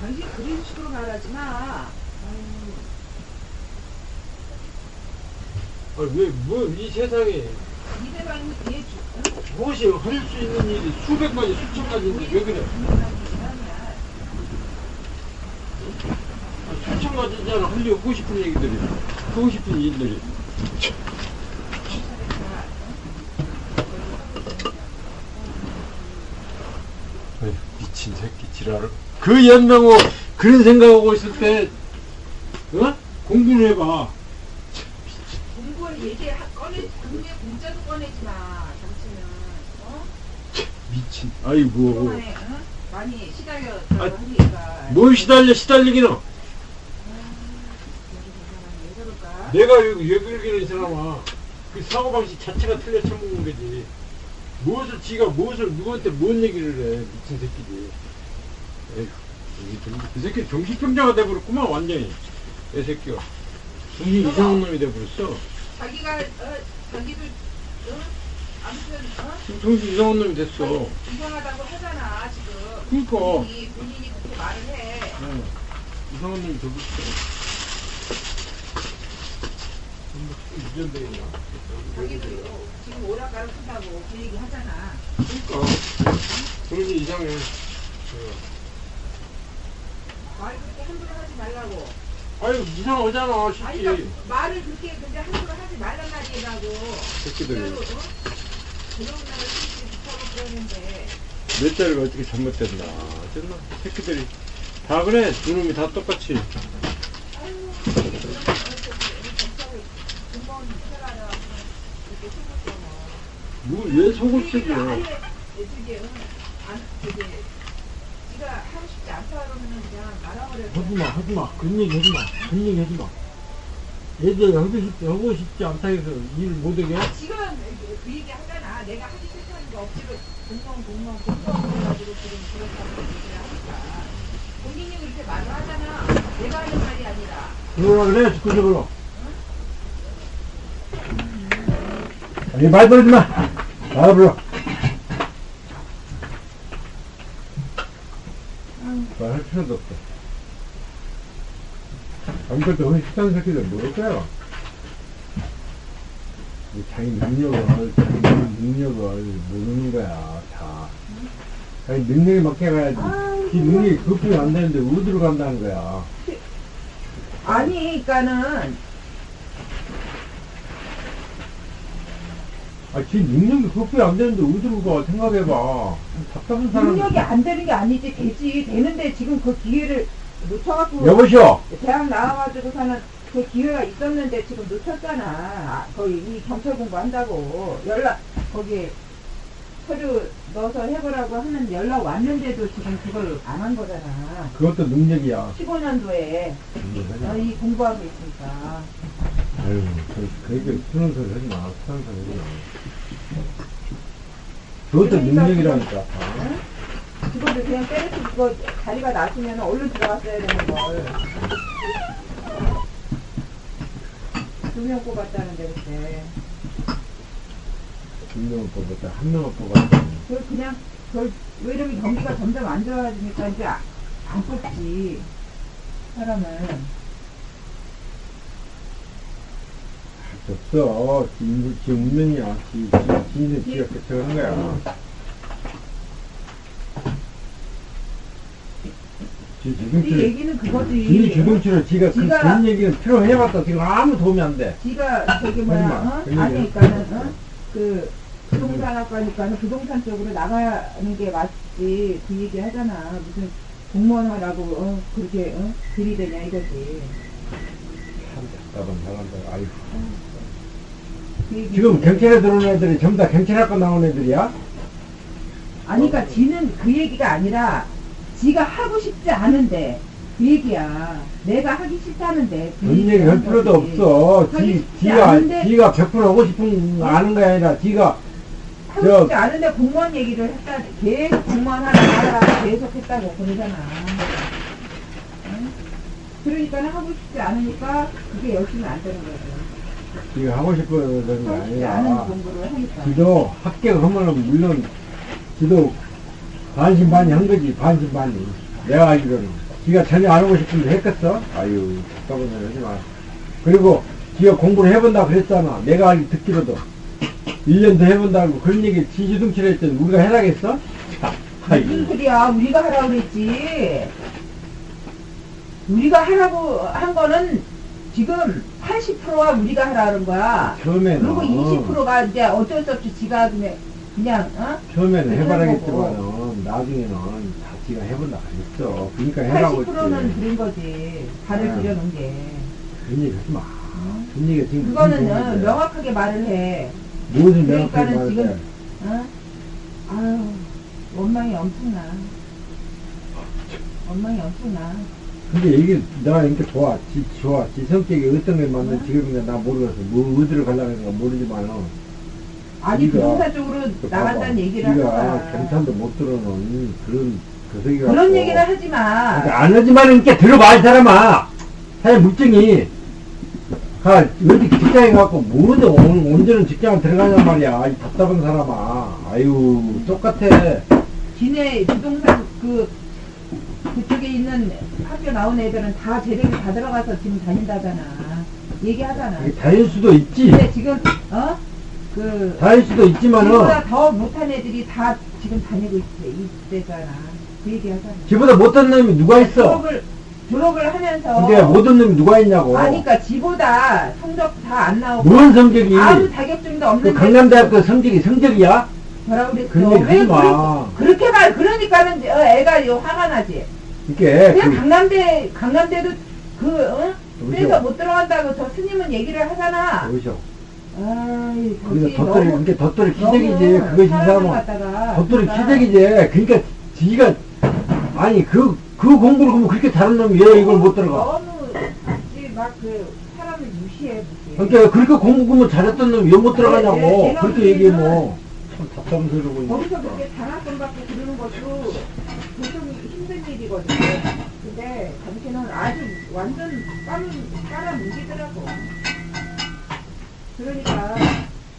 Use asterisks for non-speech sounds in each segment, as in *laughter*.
당신 그런 식으로 말하지 마. 아, 왜, 뭐, 이 세상에 이대방이 뒤에 주, 응? 무엇이 할 수 있는 일이 수백 가지, 수천 가지인데 왜 그래? 아, 수천 가지잖아. 하려고 하고 싶은 얘기들이. 하고 싶은 일들이. 어휴, 미친 새끼 지랄을. 그 연명호 그런 생각하고 있을 때, 어? 공부를 해봐. 공부를 얘기해 꺼내 국내 공짜도 꺼내지 마. 당신은 어? 미친. 아이고. 응? 많이 시달려 아. 뭘 시달려, 시달리기는. 왜 그럴까? 내가 왜, 왜 그러기는 이 사람아. 그 사고방식 자체가 틀려 쳐먹은 거지. 무엇을, 지가 무엇을, 누구한테 뭔 얘기를 해. 미친 새끼지. 이 새끼 정신병자가 돼버렸구만, 완전히. 이 새끼가. 정신 이상한 놈이 돼버렸어. 자기가 어, 자기도 어? 아무튼 어? 정신 이상한 놈이 됐어. 이상하다고 하잖아 지금. 그러니까. 본인이, 본인이 그렇게 말을 해. 어, 이상한 놈이 돼버렸어. 유전되겠나? 자기도 지금 오락가락 한다고 그 얘기 하잖아. 그러니까. 정신이 이상해. 어. 말 그렇게 함부로 하지 말라고. 아유, 이상하잖아, 아니 쉽지. 그러니까 말을 그렇게 근데 함부로 하지 말란 말이라고. 진짜로, 어? 그런 말을 솔직히 좋다고 그러는데. 몇 자리가 어떻게 잘못됐나. 어쨌나. 새끼들이. 다 그래. 두 놈이 다 똑같이. 아유, 이게 그런 거 어쩌고 경찰을 공무원 해라라 이렇게 속았잖아. 뭐, 왜 속을 그? 아예 저기 안 저기 네가 하고 싶지 않다 그러면은 그냥 말아버려. 하지마, 하지마. 그런 얘기 하지마. 그런 얘기 하지마. 애들 하고 싶지, 하고 싶지 않다 해서 일 못하게. 아, 지금 그 얘기 하잖아. 내가 하기 싫다는 거 억지로 공무원 공무원 공무원 가지고 지금 그렇다고 얘기를 하니까 본인이 그렇게 말을 하잖아. 내가 하는 말이 아니라. 그러라 그래, 직구적으로. 아니, 말 걸지 마. 말 불러. 말할 필요도 없어. 아무것도 없이 식당 새끼들. 이 자기 능력을, 자기 능력을 모르는 거야, 다. 자기 능력에 맞게 가야지. 그 능력이 극복이 안 되는데 어디로 간다는 거야. 아니, 그러니까는 아, 지 능력이 극복이 안 되는데 어디로 가? 생각해봐. 답답한 사람. 능력이 안 되는 게 아니지 되지 되는데 지금 그 기회를 놓쳐갖고 여보시오. 대학 나와가지고서는 그 기회가 있었는데 지금 놓쳤잖아 아, 거의 이 경찰 공부한다고 연락 거기 서류 넣어서 해보라고 하는 연락 왔는데도 지금 그걸 안 한 거잖아 그것도 능력이야. 15년도에 어, 이 공부하고 있으니까 아유, 그, 그, 푸는 소리 하지 마. 푸는 소리 하지 마. 그것도 그러니까 능력이라니까. 응? 그거를 그냥 때려서 그거 자리가 나시면 얼른 들어갔어야 되는 걸 두 명 뽑았다는데 그때 두 명을 뽑았다. 한 명을 뽑았다. 그걸 그냥 그걸 왜 이러면 경기가 점점 안 좋아지니까 이제 아- 안 뽑지 사람은 없어. 지, 지 운명이야. 지, 지, 지는 지가 결정하는 거야. 이 얘기는 지 그거지 주둥치를 지가 그, 지가- 그런 얘기는 필요 해봤다. 지금 아무 도움이 안 돼. 지가 저기 뭐야 하지 마. 어? 그 얘기 아니 그러니까는 어? 그 부동산학과니까는 부동산 쪽으로 나가는 게 맞지 그 얘기 하잖아 무슨 공무원 하라고 어? 그렇게 어? 들이대냐 이거지 참 답답한 사람들. 아이고. 그 얘기지. 지금 경찰에 들어온 애들이 전부 다 경찰학과 나온 애들이야? 아니 그러니까 지는 그 얘기가 아니라 지가 하고 싶지 않은데 그 얘기야. 내가 하기 싫다는데 그 그런 얘기 얘기를 할한 필요도. 없어. 하기 지, 지가, 않은데- 지가 100% 하고 싶은 거 아는 게 아니라, 지가, 하고 저- 싶지 않은데 공무원 얘기를 했다. 계속 공무원 하라 하라. 계속 했다고 그러잖아. 응? 그러니까 하고 싶지 않으니까 그게 열심히 안 되는 거지 지가 하고 싶은 게 하고 싶지 않은 아니라, 공부를 하니까. 지도 합격하면은 물론, 지도 반신반의 한 거지, 반신반의. 내가 알기로는. 지가 전혀 안 하고 싶은데 했겠어? 아유, 답답한 소리 하지 마. 그리고 지가 공부를 해본다 그랬잖아. 내가 알기 듣기로도. 1년 더 해본다고 그런 얘기 지지둥칠 했더니 우리가 해라겠어? 자, 무슨. 소리야? 우리가 하라고 그랬지. 우리가 하라고 한 거는 지금 80%가 우리가 하라는 거야. 처음에는. 그리고 20%가 이제 어쩔 수 없이 지가 그냥, 그냥, 어? 처음에는 그런 해봐라겠지만은 나중에는 다 지가 해본다 그랬어. 그러니까 해라고 했지. 80%는 그런 거지. 발을 아. 들여놓은 게. 그런 얘기 하지 마. 응? 그런 얘기가 지금 그거는 무슨 어? 명확하게 말을 해. 무엇을 명확하게 그러니까는 말할 지금- 때. 어? 아유, 원망이 엄청나. 원망이 엄청나. 근데 얘기 내가 이렇게 좋아, 지, 좋아, 지 성격이 어떤 게 맞는 응? 지금인가 나 모르겠어. 뭐 어디로 가려고 하는가 모르지만은. 아니, 부동산 쪽으로 그 나간다는. 얘기를 하는 네가. 경찰도 못 들어놓은 그런 거세기가 그런 얘기는 하지 마. 그러니까 안 하지만 그러니까 들어봐 이 사람아 사실 물증이 가 어디 직장에 갖고 뭐든 오늘 언제는 직장을 들어가냔 말이야 이 답답한 사람아 아유 똑같아 기내 부동산 그 그쪽에 있는 학교 나온 애들은 다 재력이 다 들어가서 지금 다닌다잖아. 얘기하잖아. 이게 다닐 수도 있지 근데 지금 어? 그 다닐 수도 있지만은 지보다 더 못한 애들이 다 지금 다니고 있, 있대 잖아. 그 얘기하잖아. 지보다 못한 놈이 누가 있어 졸업을 졸업을 하면서 근데 못한 놈이 누가 있냐고 아니 그러니까 지보다 성적 다 안 나오고 뭔 성적이 아무 자격증도 그 없는데 강남대학교 성적이 성적이야? 뭐라고 그랬어? 그런 얘기 왜 하지 마. 그렇게, 그렇게 말 그러니까는 어, 애가 요 화가 나지. 이게 그냥 그, 강남대 강남대도 그 어? 그래서 못 들어간다고 저 스님은 얘기를 하잖아. 보이죠 아이 그게 덧돌이 이게 덧돌이 기적이지 그것이 이 사람을 사람은 갖다가 덧돌이 기적이지 그러니까 지가 아니 그 그 공부를 그러면 그렇게 다른 놈이 왜 이걸 못 들어가 너무 막그 사람을 무시해 무시해. 그러니까 그렇게 공부 잘했던 놈이 왜 못 들어가냐고 네, 네, 그렇게 얘기해 보기에는 뭐참 답답한 소리고 있네 거기서 그렇게 장학금 받고 그러는 것도 굉장히 힘든 일이거든. 근데 당신은 아주 완전 까는 까라 뭉기더라고. 그러니까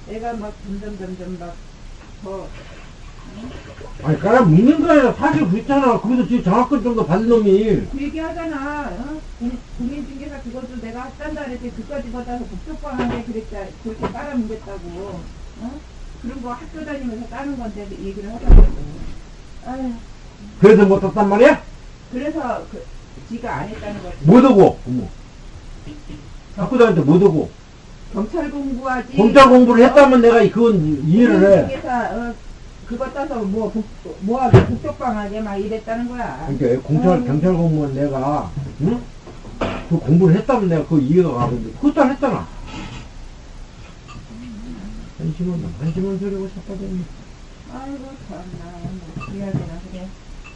내가 막 점점 점점 막더 아니 까라 묻는 거야 사실 그렇잖아 거기서 지금 장학금 정도 받은 놈이 그 얘기 하잖아. 어? 공- 공인중개사 그것도 내가 딴다 그랬지. 그까지 받아서 국토방한테 그랬다. 그렇게 깔아뭉겠다고. 어? 그런 거 학교 다니면서 따는 건데 그 얘기를 하더라고. 아유, 그래서 못 탔단 말이야? 그래서 그, 지가 안 했다는 거지. 못 오고 어머 학교 다닐 때 못 오고 경찰 공부하지. 검찰 공부를 했다면 내가 그건 이해를 해 어, 그거 따서 뭐 복, 뭐하게 국토방하게 막 이랬다는 거야. 그러니까 공찰 아유. 경찰 공무원 내가 응? 그 공부를 했다면 내가 그 이해가 가는데 그것도 안 했잖아. 한심한 놈, 한심한 소리고 삭바졌네. 아이고 참나. 뭐 그래야 되나 그래.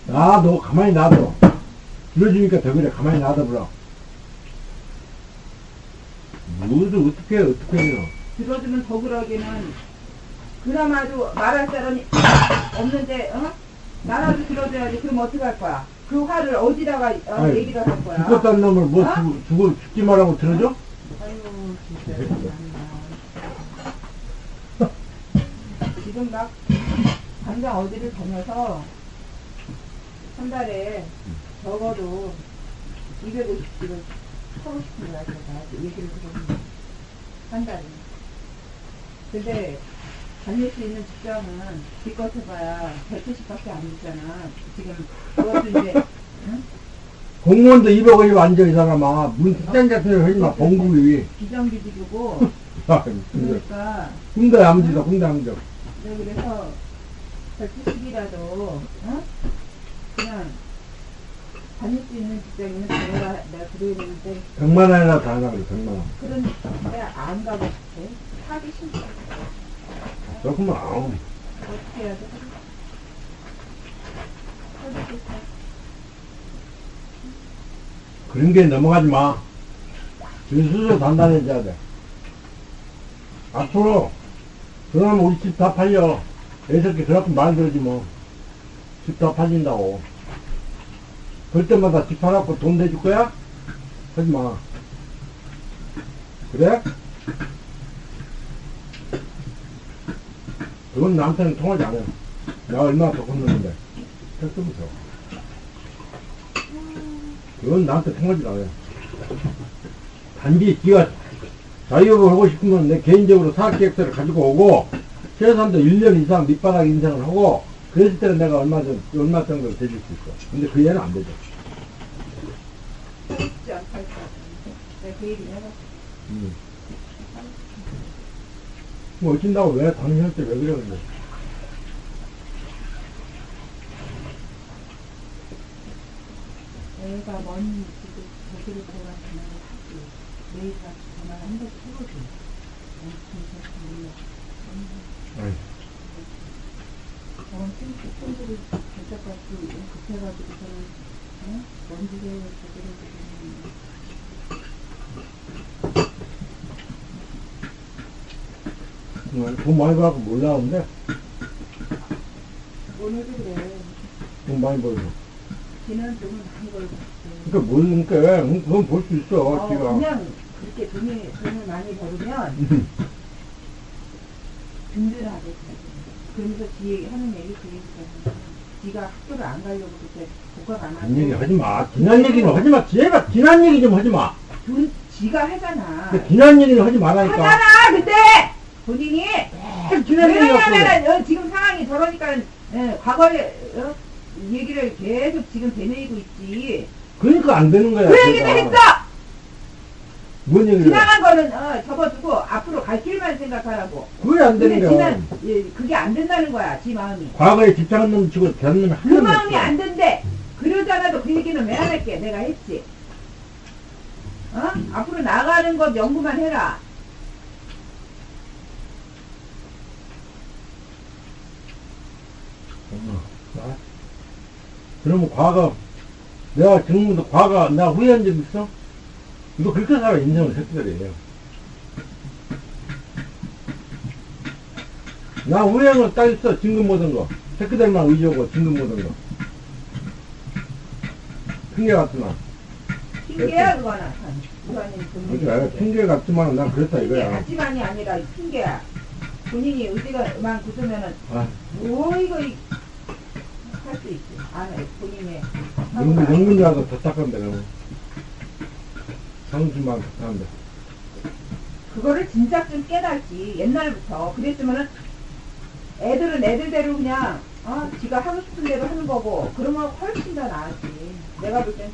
나너 가만히 놔둬. 들어주니까 더 그래 가만히 놔둬보라. 무엇을 어떻게 해 어떻게 해요? 들어주면 더 그러기는 그나마도 말할 사람이 *coughs* 없는데 어? 나라도 들어줘야지 그럼 어떻게 할 거야? 그 화를 어디다가 어, 아이, 얘기를 할 거야? 죽었다는 놈을 뭐 어? 죽, 죽어, 죽지 말라고 들어줘? 아이고 진짜 참나. 지금 막 당장 어디를 다녀서 한 달에 적어도 250kg 하고 싶은 거야 제가 얘기를 들었는데 한 달에 근데 다닐 수 있는 직장은 기껏 해봐야 170밖에 안 되잖아 지금 그것도 이제 응? 공무원도 200 원이 앉아 이 사람아. 문 특장 같은 거 하지 마. 봉국이. 비정규직이고 *laughs* 아, 그러니까 홍대 암지다 홍대 암지. 네, 그래서 170이라도 어? 그냥 다닐 수 있는 직장이면 내가 내가 되는데 100만 원이나 다 하나 그래 100만 원. 그런데 안 가고 싶어 하기 싫어 그렇구만. 아우. 어떻게 해야 돼? 하기 싫어. 그런 게 넘어가지 마. 지금 스스로 단단해져야 돼. 앞으로, 그러면 우리 집 다 팔려. 애새끼 그렇게 말 들지 뭐. 집 다 팔린다고. 그럴 때마다 집 팔아갖고 돈 내줄 거야? 하지 마. 그래? 그건 나한테는 통하지 않아. 내가 얼마나 더 걷는데. 택시부터. 이건 나한테 통하지 않아요. 단지 지가 자유업을 하고 싶으면 내 개인적으로 사업 계획서를 가지고 오고 최소한도 1년 이상 밑바닥 인상을 하고 그랬을 때는 내가 얼마 전 얼마 정도 대줄 수 있어. 근데 그 얘는 안 되죠. 쉽지 않다 내가 그 얘기 해봤어 음. 뭐 어쩐다고 왜 당신한테 왜 그러는데? 애가 먼 집에 거기를 매일 같이 전화를 한 번씩 해보지 몰라 아이. 저런 친구 친구들이 결석같이 급해가지고 저를 어? 먼 집에 저기를 지금 정말 돈 많이 벌고 몰라오는데 오늘도 그래 돈 많이 벌고. 지난 돈을 많이 벌고 그러니까 모르니까 그건 볼수 있어. 어, 지가. 그냥 그렇게 돈이, 돈을 많이 벌으면 든든하게 살지. 그러면서 지 하는 얘기 그 얘기잖아. 지가 학교를 안 가려고 그때 복학 안 하고 그 얘기 하지 마. 지난 얘기는 하지 마. 지혜가 지난 얘기 좀 하지 마. 돈 지가 하잖아. 그 지난 얘기는 하지 말라니까. 하잖아 근데 본인이 계속 지난 얘기 갖고 어, 지금 상황이 저러니까 예, 과거에 어, 얘기를 계속 지금 되뇌이고 있지. 그러니까 안 되는 거야. 그 얘기도 제가. 했어. 뭔 얘기를 해? 지나간 거는 어, 접어두고 앞으로 갈 길만 생각하라고. 그게 안 근데 되는 거야. 지난 예, 그게 안 된다는 거야. 지 마음이. 과거에 집착한 놈 치고 되는 놈이 한그 명도 마음이 없어. 안 된대. 그러잖아도 그 얘기는 왜 안 할게. 내가 했지. 어? 앞으로 나가는 것 연구만 해라. 어, 아. 그러면 과거 내가 지금도 과거 나 후회한 적 있어? 이거 그렇게 살아 인생을 새끼들이에요. 나딱 있어 진금 모든 거 새끼들만 의지하고 진금 모든 거 핑계 같지만 핑계야 그거는. 좀 그래 핑계 같지만 난 그랬다 이거야 같지만이 아니라 핑계야. 본인이 의지가만 굳으면은 아, 뭐 이거 할수 있지. 안 해. 본인의 영문, 영문이라도 더 닦은데 그러면 상심만 닦는데 그거를 진작 좀 깨달지. 옛날부터 그랬으면은 애들은 애들대로 그냥 어 지가 하고 싶은 대로 하는 거고 그러면 훨씬 더 나았지. 내가 볼땐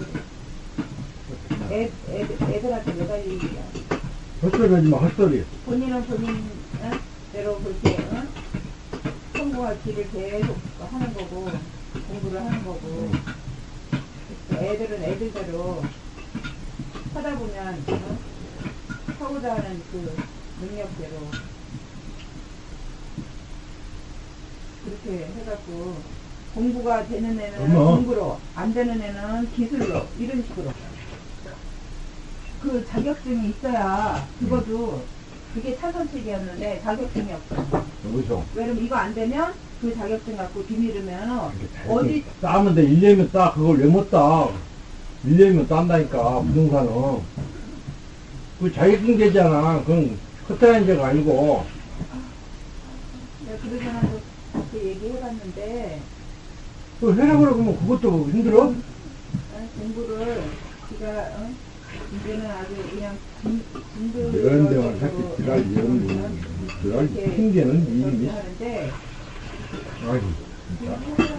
애, 애, 애들한테 내가 얘기야. 헛소리 하지 마 헛소리 본인은 본인 어? 대로 그렇게 어? 성공할 길을 계속 하는 거고 공부를 하는 거고 애들은 애들대로 하다 보면 어? 하고자 하는 그 능력대로 그렇게 해갖고 공부가 되는 애는 어머. 공부로 안 되는 애는 기술로 이런 식으로 그 자격증이 있어야 그것도 그게 차선책이었는데 자격증이 없어 여기서 왜냐면 이거 안 되면 그 자격증 갖고 비밀으면 어디 따면 돼 1년이면 따 그걸 왜 못 따? 1년이면 딴다니까 부동산은. 그 자격증제잖아. 그건 커트라인 제가 아니고. 내가 그러잖아도 그 얘기해봤는데. 그 해라고 그러면 그것도 힘들어? 어, 공부를 지가 어? 이제는 아주 그냥 진- 진도 이런 데만 자꾸 지랄 이런 지랄 핑계는 이름이 하는데 아이 진짜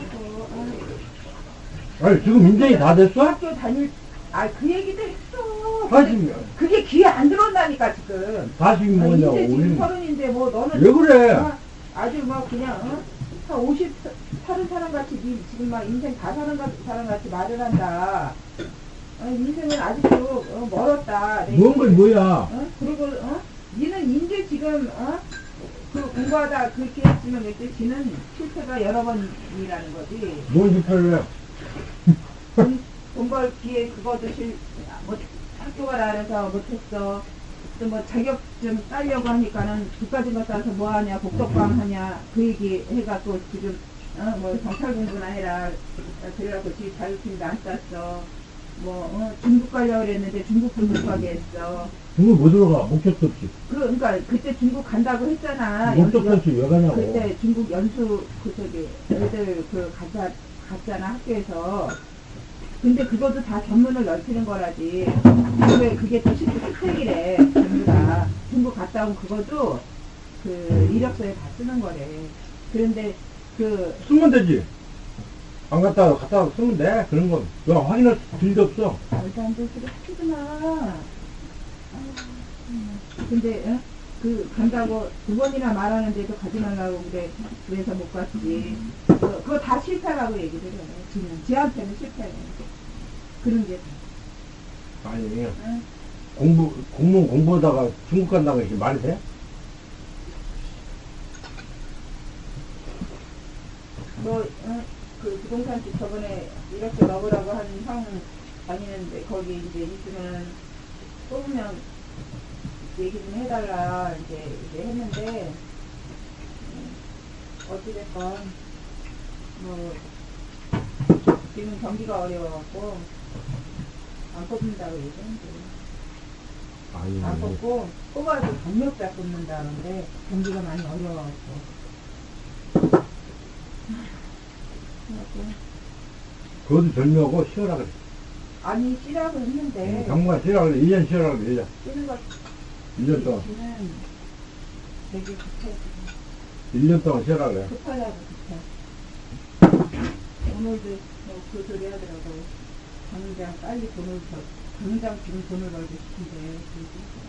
아, 아니 지금 인정이 다 됐어? 학교 다닐 아 그 얘기도 했어 사십 그게 귀에 안 들어온다니까 지금 사십이 아, 뭐냐고 이제 지금 우리는 서른인데 뭐 너는 왜 그래? 아, 아주 막 그냥 어? 한 50, 사는 사람 같이 니 지금 막 인생 다 사는 가- 사람 같이 말을 한다. 어, 인생은 아직도 어, 멀었다. 내 뭔 걸 인생- 뭐야 어? 그리고 어? 니는 이제 지금 어? 그 공부하다 그렇게 했지만 그때 지는 실패가 여러 번이라는 거지. 뭔 실패를 해 돈, 돈벌 기회 그것도 실, 뭐, 학교 가라 그래서 못했어. 또 뭐 자격증 따려고 하니까는 국가증 거 따서 뭐 하냐, 복덕방 하냐, 그 얘기 해갖고 지금, 어, 뭐 경찰 공부나 해라. 그래갖고 지금 자격증도 안 땄어. 뭐, 어, 중국 가려고 그랬는데 중국도 못 가게 했어. 중국 못 들어가 목적도 없이 그, 그러니까 그때 중국 간다고 했잖아. 목적도 연- 없이 왜 가냐고 그때 중국 연수 그 저기 애들 그 갔자 갔잖아 학교에서 근데 그것도 다 전문을 넓히는 거라지. 그게, 그게 더 쉽고 스펙이래, 전부 다. 중국 갔다 온 그것도 그 이력서에 다 쓰는 거래. 그런데 그, 쓰면 되지. 안 갔다 와, 갔다 와 쓰면 돼. 그런 건. 너 확인할 필요도 없어. 말도 안 되는 소리 하지 마. 근데, 어? 그, 간다고 두 번이나 말하는데도 가지 말라고 그래. 그래서 못 갔지. 그거, 그거 다 실패라고 얘기를 해. 지금. 지한테는 실패래. 그런 게. 다. 아니, 응? 공부, 공무원 공부하다가 중국 간다고 이렇게 말이 돼? 너, 어? 그 부동산 집 저번에 이렇게 넣으라고 한 형 다니는데 거기 이제 있으면 뽑으면 얘기 좀 해달라 이제, 이제 했는데 음, 어찌됐건 뭐 지금 경기가 어려워갖고 안 뽑는다고 얘기했는데 아니, 안 뽑고 뽑아도 경력자 뽑는다는데 경기가 많이 어려워갖고 그래갖고 그것도 절묘하고 쉬어라 그래. 아니 쉬라고 했는데 당분간 쉬어라 그래. 1년 쉬어라 그래, 1년. 쉬는 것 1년 동안. 되게 급해 1년 동안 쉬어라 그래. 급하다고 급해 오늘도 뭐그 소리 하더라고 당장 빨리 돈을 벌 당장 지금 돈을 벌고 싶은데 그러지.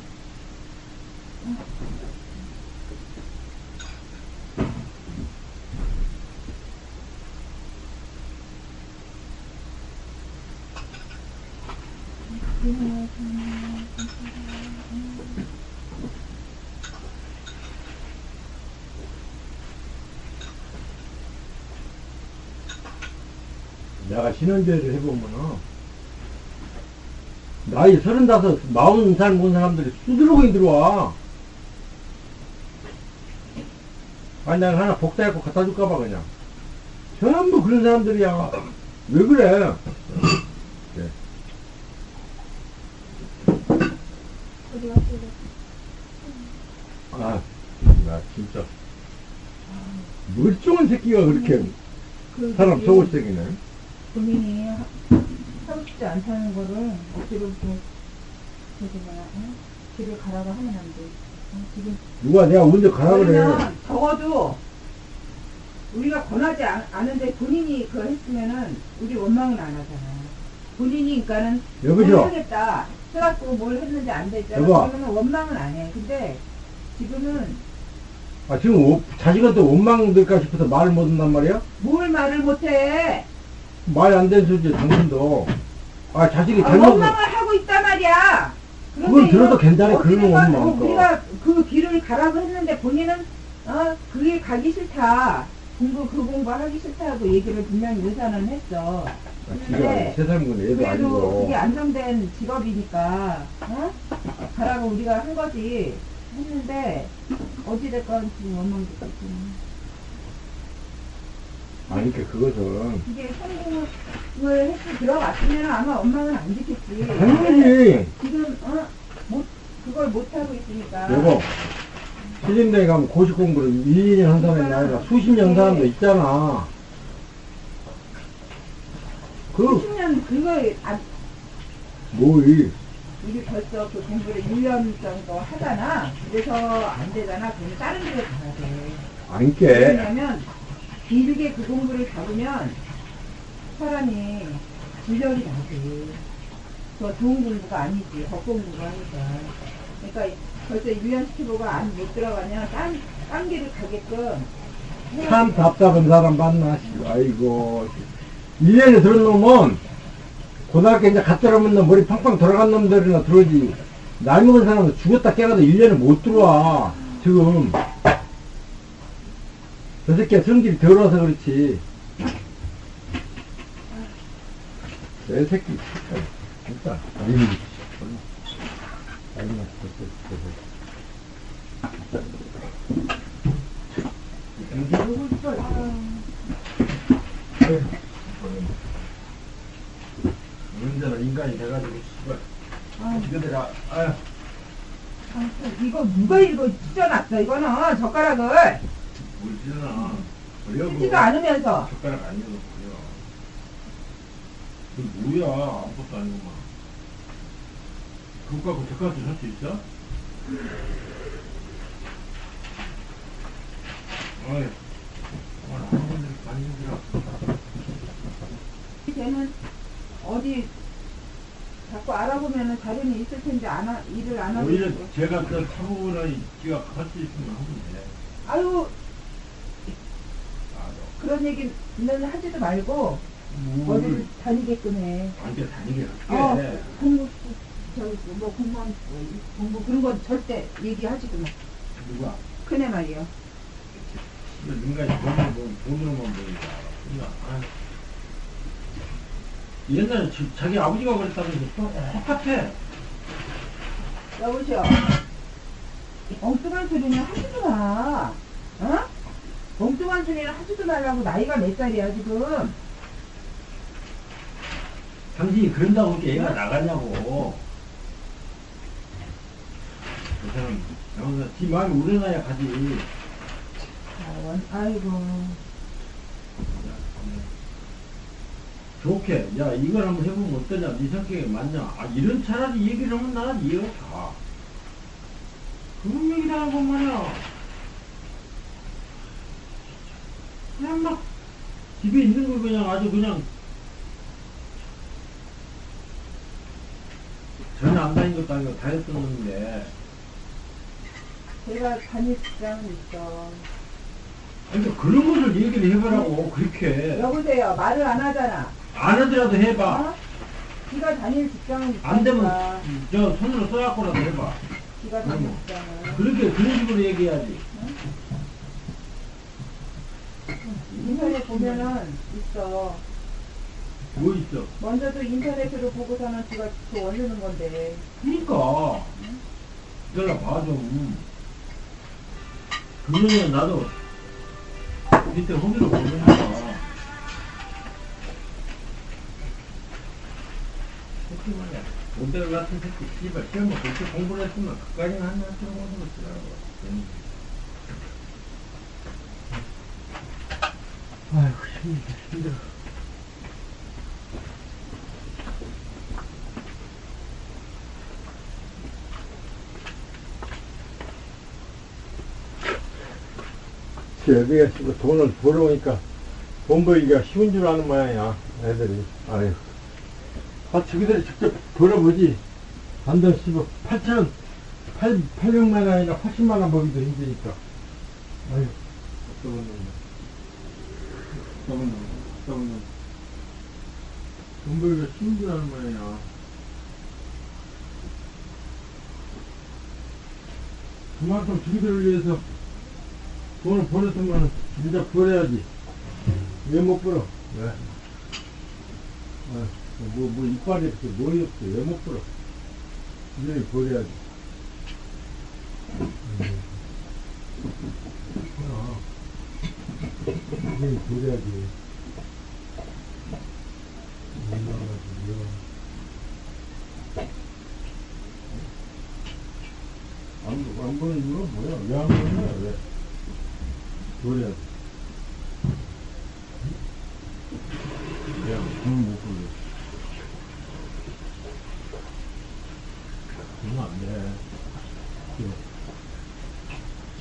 내가 신혼제를 해보면은, 나이 서른다섯, 마흔 살 먹은 사람들이 수두룩이 들어와. 아니, 내가 하나 복사해갖고 갖다 줄까봐, 그냥. 전부 그런 사람들이야. 왜 그래? 네. 아, 나 진짜. 멀쩡한 새끼가 그렇게 그 사람 속을 새기네. 본인이 싶지 않다는 거를 억지로 이렇게 저기 뭐야 응? 집에 가라고 하면 안 돼. 응? 지금 누가 내가 먼저 가라 그래. 그러면 적어도 우리가 권하지 않, 않은데 본인이 그거 했으면은 우리 원망은 안 하잖아. 본인이 그러니까는 뭘 여보세요? 하겠다 해갖고 뭘 했는지 안 됐잖아. 여보. 그러면 원망은 안 해. 근데 지금은 아, 지금 오- 자식한테 원망 될까 싶어서 말을 못 한단 말이야? 뭘 말을 못해. 말 안 되는 당신도. 아, 자식이 아, 잘못, 원망을 하고 있단 말이야. 그건 들어도 이거 괜찮아, 그런 어찌됐건 원망. 뭐 우리가 그 길을 가라고 했는데 본인은 어 그게 가기 싫다. 공부 그 공부 하기 싫다고 얘기를 분명히 의사는 했어. 아, 지가 세 살인 건데, 얘도 그래도 아니고. 그게 안정된 직업이니까 어? 가라고 우리가 한 거지 했는데 어찌됐건 지금 원망 듣고 있잖 아. 아니, 그러니까 그것은. 이게 성공을 해서 들어갔으면 아마 원망은 안 지켰지. 당연히, 지금 어? 못 그걸 못 하고 있으니까. 여보, 실림대에 가면 고시 공부를 1, 2년 한 사람이 아니라 수십 년한 사람도 있잖아. 그, 10년 그거 아, 뭐이, 우리 벌써 그 공부를 1년 정도 하잖아. 그래서 안 되잖아. 그러면 다른 데로 가야 돼. 안 깨. 왜냐면 길게 그 공부를 잡으면 사람이 분열이 나지. 더 좋은 공부가 아니지. 겉공부가 하니까. 그러니까 벌써 1년 시키고가 안 못 들어가면 딴, 딴 길을 가게끔 참 돼. 답답한 사람 씨. 아이고. 1년에 들은 놈은, 고등학교 이제 갔다 오면 너 머리 팡팡 돌아간 놈들이나 들어오지. 나이 먹은 사람은 죽었다 깨가도 1년에 못 들어와. 지금. 저 새끼가 성질이 더러워서 그렇지. 내 새끼, 진짜. 아니, 아니, 이게 누구 있어? 문제는 인간이 돼가지고, 씨발. 아, 이거들아, 아유. 아, 이거 누가 이거 찢어놨어? 이거는 젓가락을 뭘 찢어놔. 어려워. 찢지도 않으면서 젓가락 안 넣어. 그 뭐야 아무것도 아니구만 그거 갖고 저까지 살수 있어? 어이 오늘 학원들이 많이 힘들어 걔는 어디 자꾸 알아보면은 자료는 있을 텐데 안 하, 일을 안 하고 오히려. 제가 그 지가 할수 있으면 하면 돼 아유 그런 얘기는 하지도 말고 뭐, 어디를 다니게끔 해. 완전 다니게 어, 공부, 저기, 뭐, 공무원, 뭐, 공부, 그런 건 절대 얘기하지도 마. 누가 큰애 말이요. 인간이 돈을 보 돈으로만 보니까 그냥 아유. 옛날에 지- 자기 아버지가 그랬다면서 또 똑같아 여보시오. 엉뚱한 소리는 하지도 마. 어? 엉뚱한 소리는 하지도 말라고 나이가 몇 살이야, 지금? 당신이 그런다고 이렇게 애가 나가냐고. 그 사람 여기서 지 마음이 우러나야 가지. 아, 원- 아이고. 좋게. 야 이걸 한번 해보면 어떠냐? 네 성격에 맞냐? 아 이런 차라리 얘기를 하면 나는 이해가 가. 그런 얘기를 하고 말이야 그냥 막 집에 있는 걸 그냥 아주 그냥 전혀 안 다닌 것도 아니고 다녔던 놈인데 제가 다닐 직장은 있어. 그러니까 그런 것을 얘기를 해보라고 그렇게 여보세요. 말을 안 하잖아. 안 하더라도 해봐 어? 네가 다닐 직장은 있으니까. 안 되면 저 손으로 써갖고라도 해봐 네가 다닐. 직장은. 그렇게 그런 식으로 얘기해야지 인터넷 보면은 있어. 뭐 있어? 먼저도 인터넷으로 보고서는 지가 그 올리는 건데. 그니까. 내가 봐좀 금년에 나도 밑에 호기로 보니까. 새끼 말이야 모델 같은 새끼 씨발 시험을 그렇게 공부를 했으면 그까지는 한한테 오는 거지라고 아이고 힘들어 힘들어 여기가 씨발 돈을 벌어오니까 돈 벌기가 쉬운 줄 아는 모양이야, 애들이. 아유. 아, 저기들이 직접 벌어보지. 한달 씨발 8천, 8, 800만 원이나 80만 원 벌기도 힘드니까. 아유, 놈. 어떤 놈, 어떤 놈. 돈 벌기가 아는 모양이야. 그만큼 저기들을 위해서 돈을 벌었으면 진짜 벌어야지. 왜 못 벌어? 왜? 어, 뭐, 뭐, 이빨이 없어, 뭐이 없어, 왜 못 벌어? 이전히 벌어야지. 음. 어. 벌어야지. 올라가지고, 안, 안 보는 이유가 뭐야? 왜안 보는 거야, 왜? 그래야 그냥 돈을 못 벌려. 그러면 안 돼.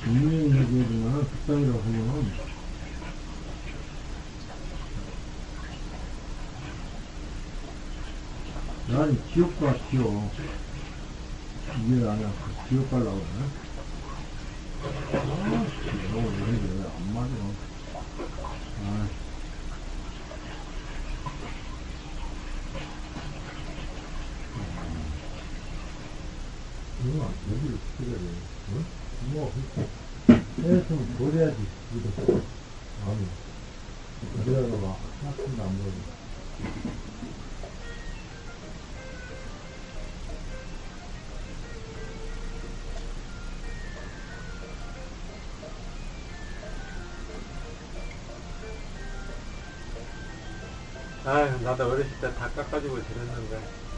분명히 얘기해주면 극단이라고 하면 난 지옥 이해 안 하고 지옥 가려고 그러네. 아, 너무 왜 이래, 안 맞아. 아. 이거 안 되지, 그래. 응? 뭐, 해좀 버려야지. 아니. 그래가 막, 안버 때다 깎아주고 저랬는데.